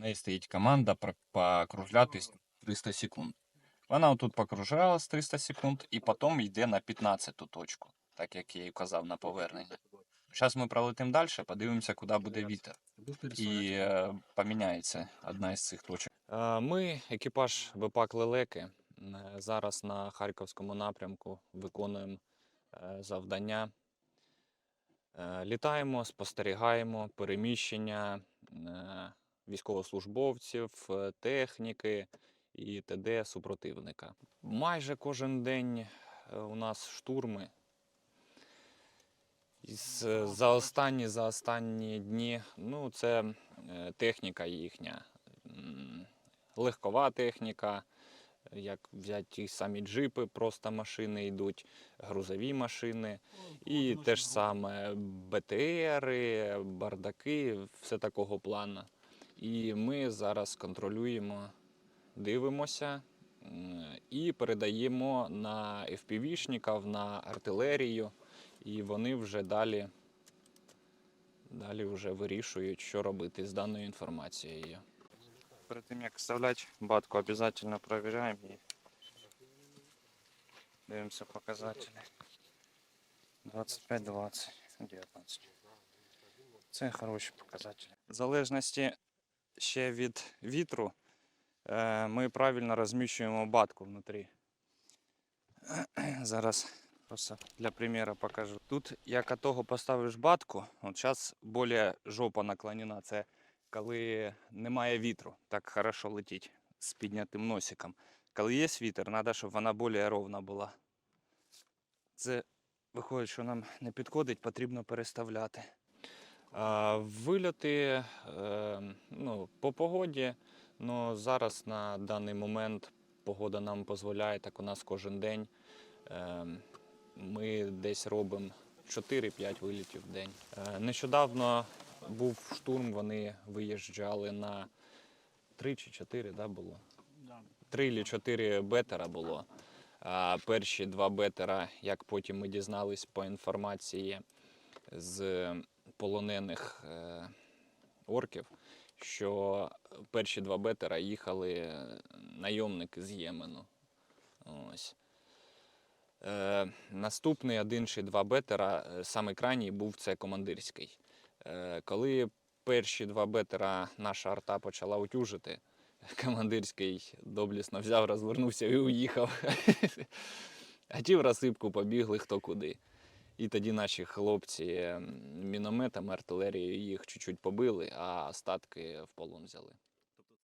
неї стоїть команда покружлятись 300 секунд. Вона тут покружлялась 300 секунд і потім йде на 15-ту точку, так як я і казав на повернення. Зараз ми пролетимо далі, подивимося, куди буде вітер. І е, поміняється одна із цих точок. Е, Ми, екіпаж ВПАК Лелеки, е, зараз на Харківському напрямку виконуємо завдання. Е, Літаємо, спостерігаємо переміщення е, військовослужбовців, е, техніки і т.д. супротивника. Майже кожен день е, у нас штурми. Е, за останні, за останні дні, ну, це техніка їхня. Легкова техніка, як взяти ті самі джипи, просто машини йдуть, грузові машини, і те ж саме БТРи, бардаки, все такого плану. І ми зараз контролюємо, дивимося і передаємо на FPV-шників, на артилерію, і вони вже далі, далі вже вирішують, що робити з даною інформацією. Перед тим як вставляти батку, обов'язково перевіряємо і дивимося показателі. 25-20, 19. Це хороші показателі. В залежності ще від вітру е, ми правильно розміщуємо батку внутрі. Зараз просто для примера покажу. Тут як от того поставиш батку, от зараз більше жопа наклонена. Це коли немає вітру, так хорошо летіть з піднятим носиком. Коли є вітер, треба, щоб вона більш ровна була. Це виходить, що нам не підходить, потрібно переставляти. А, вильоти е, ну, по погоді, ну, зараз на даний момент погода нам дозволяє, так у нас кожен день. Е, ми десь робимо 4-5 вилітів в день. Е, нещодавно був штурм, вони виїжджали на 3 чи 4, да, було? Три чи чотири бетера було. Перші два бетера, як потім ми дізнались по інформації з полонених е, орків, що перші два бетера їхали найомники з Ємену. Ось. Е, наступний один чи два бетера, е, самий крайній був це командирський. Е, коли перші два бетера наша арта почала утюжити, командирський доблісно взяв, розвернувся і уїхав. А ті в розсипку побігли хто куди. І тоді наші хлопці мінометами, артилерією їх чуть-чуть побили, а остатки в полон взяли.